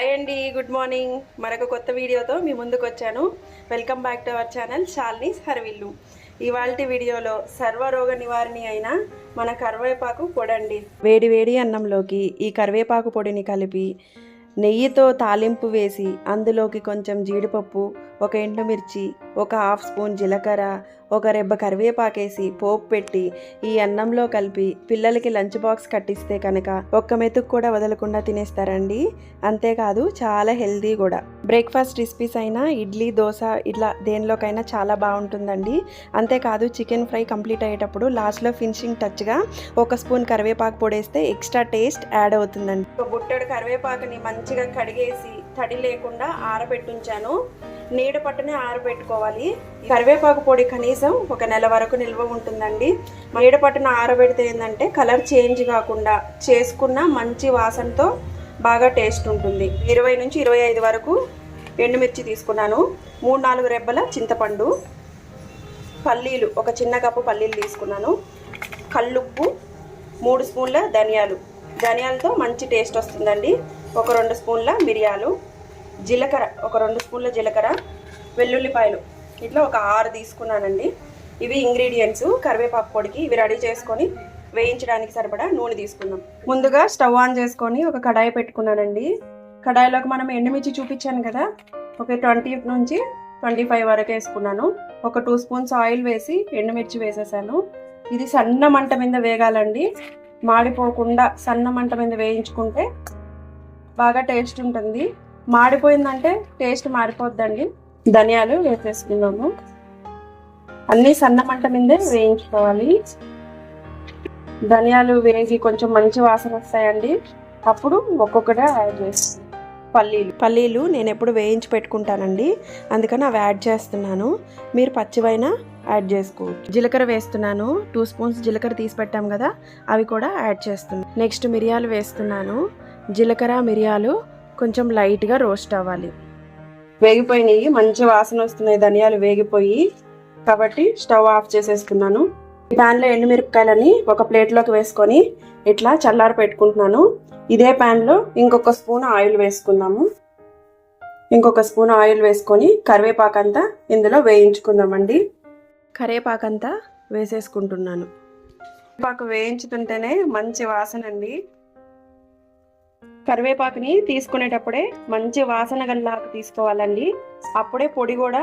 Hi అండి good morning మరొక కొత్త వీడియోతో మీ ముందుకు వచ్చాను. Welcome back to our channel షాల్నీస్ హర్విల్లు ఇవాళ వీడియోలో సర్వరోగ నివారణ అయిన మన కరివేపాకు పొడండి వేడి వేడి అన్నంలోకి ఈ కరివేపాకు పొడిని కలిపి నెయ్యితో తాలింపు వేసి అందులోకి కొంచెం జీడిపప్పు ఒక ఎండుమిర్చి ఒక హాఫ్ స్పూన్ జీలకర్ర ఒక రెబ్బ కరివేపాకేసి పోపు పెట్టి ఈ అన్నంలో కలిపి పిల్లలకి లంచ్ బాక్స్ కట్టిస్తే కనుక ఒక్క మెతుకు కూడా వదలకుండా తినేస్తారండి. అంతేకాదు చాలా హెల్దీ కూడా. బ్రేక్ఫాస్ట్ రెసిపీస్ అయినా ఇడ్లీ దోశ ఇట్లా దేనిలోకైనా చాలా బాగుంటుందండి. అంతేకాదు చికెన్ ఫ్రై కంప్లీట్ అయ్యేటప్పుడు లాస్ట్లో ఫినిషింగ్ టచ్గా ఒక స్పూన్ కరివేపాకు పొడేస్తే ఎక్స్ట్రా టేస్ట్ యాడ్ అవుతుందండి. ఒక బుట్టడు కరివేపాకుని మంచిగా కడిగేసి తడి లేకుండా ఆరబెట్టుంచాను. నీడ పట్టునే ఆరబెట్టుకోవాలి. కరివేపాకు పొడి కనీసం ఒక నెల వరకు నిల్వ ఉంటుందండి. నీడ పట్టున ఆరబెడితే ఏంటంటే కలర్ చేంజ్ కాకుండా చేసుకున్న మంచి వాసనతో బాగా టేస్ట్ ఉంటుంది. ఇరవై నుంచి ఇరవై ఐదు వరకు ఎండుమిర్చి తీసుకున్నాను. మూడు నాలుగు రెబ్బల చింతపండు పల్లీలు ఒక చిన్న కప్పు పల్లీలు తీసుకున్నాను. కల్లుప్పు మూడు స్పూన్ల ధనియాలు. ధనియాలతో మంచి టేస్ట్ వస్తుందండి. ఒక రెండు స్పూన్ల మిరియాలు జీలకర్ర ఒక రెండు స్పూన్ల జీలకర్ర వెల్లుల్లిపాయలు. ఇట్లా ఒక ఆరు తీసుకున్నానండి. ఇవి ఇంగ్రీడియంట్స్. కరివేపాకు పొడికి ఇవి రెడీ చేసుకొని వేయించడానికి సరిపడా నూనె తీసుకుందాం. ముందుగా స్టవ్ ఆన్ చేసుకొని ఒక కడాయి పెట్టుకున్నానండి. కడాయిలోకి మనం ఎండుమిర్చి చూపించాను కదా ఒక ట్వంటీ నుంచి ట్వంటీ ఫైవ్ వరకు వేసుకున్నాను. ఒక టూ స్పూన్స్ ఆయిల్ వేసి ఎండుమిర్చి వేసేసాను. ఇది సన్న మంట మీద వేగాలండి. మాడిపోకుండా సన్న మంట మీద వేయించుకుంటే బాగా టేస్ట్ ఉంటుంది. మాడిపోయిందంటే టేస్ట్ మారిపోద్దండి. ధనియాలు వేసేసుకున్నాము. అన్నీ సన్న మంట మీదే వేయించుకోవాలి. ధనియాలు వేగి కొంచెం మంచి వాసన వస్తాయండి. అప్పుడు ఒక్కొక్కటి యాడ్ చేస్తాను. పల్లీలు. పల్లీలు నేను ఎప్పుడు వేయించి పెట్టుకుంటానండి. అందుకని అవి యాడ్ చేస్తున్నాను. మీరు పచ్చివైనా యాడ్ చేసుకోవచ్చు. జీలకర్ర వేస్తున్నాను. టూ స్పూన్స్ జీలకర్ర తీసి పెట్టాం కదా అవి కూడా యాడ్ చేస్తున్నాను. నెక్స్ట్ మిరియాలు వేస్తున్నాను. జీలకర్ర మిరియాలు కొంచెం లైట్గా రోస్ట్ అవ్వాలి. వేగిపోయినాయి మంచి వాసన వస్తున్నాయి ధనియాలు వేగిపోయి కాబట్టి స్టవ్ ఆఫ్ చేసేసుకున్నాను. ఈ ప్యాన్లో ఎండుమిరపకాయలని ఒక ప్లేట్లోకి వేసుకొని ఇట్లా చల్లారి పెట్టుకుంటున్నాను. ఇదే ప్యాన్లో ఇంకొక స్పూన్ ఆయిల్ వేసుకుందాము. ఇంకొక స్పూన్ ఆయిల్ వేసుకొని కరివేపాకంతా ఇందులో వేయించుకుందామండి. కరివేపాకంతా వేసేసుకుంటున్నాను. కరివేపాకు వేయించుతుంటేనే మంచి వాసన అండి. కరివేపాకుని తీసుకునేటప్పుడే మంచి వాసన గల్లాకు తీసుకోవాలండి. అప్పుడే పొడి కూడా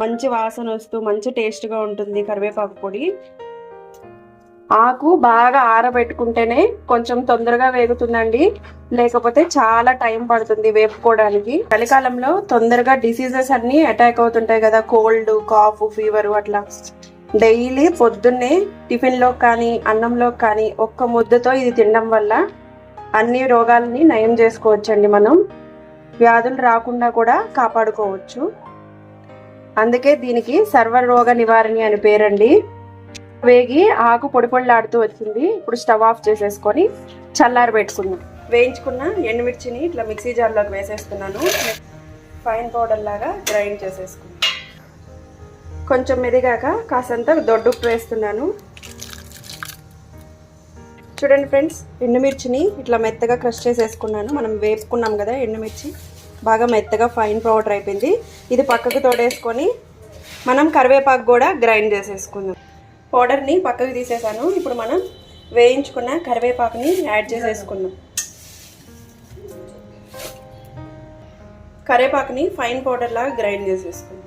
మంచి వాసన వస్తూ మంచి టేస్ట్గా ఉంటుంది కరివేపాకు పొడి. ఆకు బాగా ఆరబెట్టుకుంటేనే కొంచెం తొందరగా వేగుతుందండి. లేకపోతే చాలా టైం పడుతుంది వేపుకోవడానికి. చలికాలంలో తొందరగా డిసీజెస్ అన్ని అటాక్ అవుతుంటాయి కదా కోల్డ్ కాఫ్ ఫీవర్ అట్లా. డైలీ పొద్దున్నే టిఫిన్లో కానీ అన్నంలో కానీ ఒక్క ముద్దతో ఇది తినడం వల్ల అన్ని రోగాలని నయం చేసుకోవచ్చండి మనం. వ్యాధులు రాకుండా కూడా కాపాడుకోవచ్చు. అందుకే దీనికి సర్వరోగ నివారణి అని పేరండి. వేగి ఆకు పొడి పొడిలాడుతూ వచ్చింది. ఇప్పుడు స్టవ్ ఆఫ్ చేసేసుకొని చల్లారి పెట్టుకుందాం. వేయించుకున్న ఎండుమిర్చిని ఇట్లా మిక్సీ జార్లోకి వేసేస్తున్నాను. ఫైన్ పౌడర్ లాగా గ్రైండ్ చేసేసుకున్నాను కొంచెం మెదిగాక కాసంత దొడ్డుప్పు వేస్తున్నాను. చూడండి ఫ్రెండ్స్ ఎండుమిర్చిని ఇట్లా మెత్తగా క్రష్ చేసేసుకున్నాను. మనం వేపుకున్నాం కదా ఎండుమిర్చి. బాగా మెత్తగా ఫైన్ పౌడర్ అయిపోయింది. ఇది పక్కకు తోడేసుకొని మనం కరివేపాకు కూడా గ్రైండ్ చేసేసుకుందాం. పౌడర్ని పక్కకు తీసేసాను. ఇప్పుడు మనం వేయించుకున్న కరివేపాకుని యాడ్ చేసేసుకుందాం. కరివేపాకుని ఫైన్ పౌడర్ లాగా గ్రైండ్ చేసేసుకుందాం.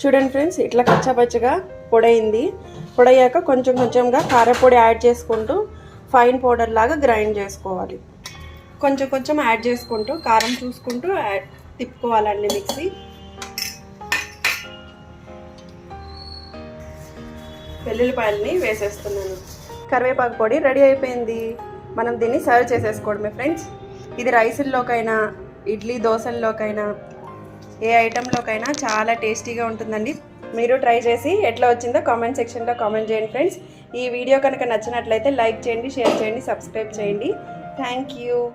చూడండి ఫ్రెండ్స్ ఇట్లా కచ్చాపచ్చగా పొడైంది పొడయ్యాక కొంచెం కొంచెంగా కారపొడి యాడ్ చేసుకుంటూ ఫైన్ పౌడర్ లాగా గ్రైండ్ చేసుకోవాలి. కొంచెం కొంచెం యాడ్ చేసుకుంటూ కారం చూసుకుంటూ యాడ్ తిప్పుకోవాలండి మిక్సీ. వెల్లుల్లిపాయలని వేసేస్తున్నాను. కరివేపాకు పొడి రెడీ అయిపోయింది. మనం దీన్ని సర్వ్ చేసేసుకోవడమే ఫ్రెండ్స్. ఇది రైసుల్లోకైనా ఇడ్లీ దోశల్లోకైనా ఏ ఐటెంలోకైనా చాలా టేస్టీగా ఉంటుందండి. మీరు ట్రై చేసి ఎట్లా వచ్చిందో కామెంట్ సెక్షన్లో కామెంట్ చేయండి ఫ్రెండ్స్ ఈ వీడియో కనుక నచ్చినట్లయితే లైక్ చేయండి షేర్ చేయండి సబ్స్క్రైబ్ చేయండి. Thank you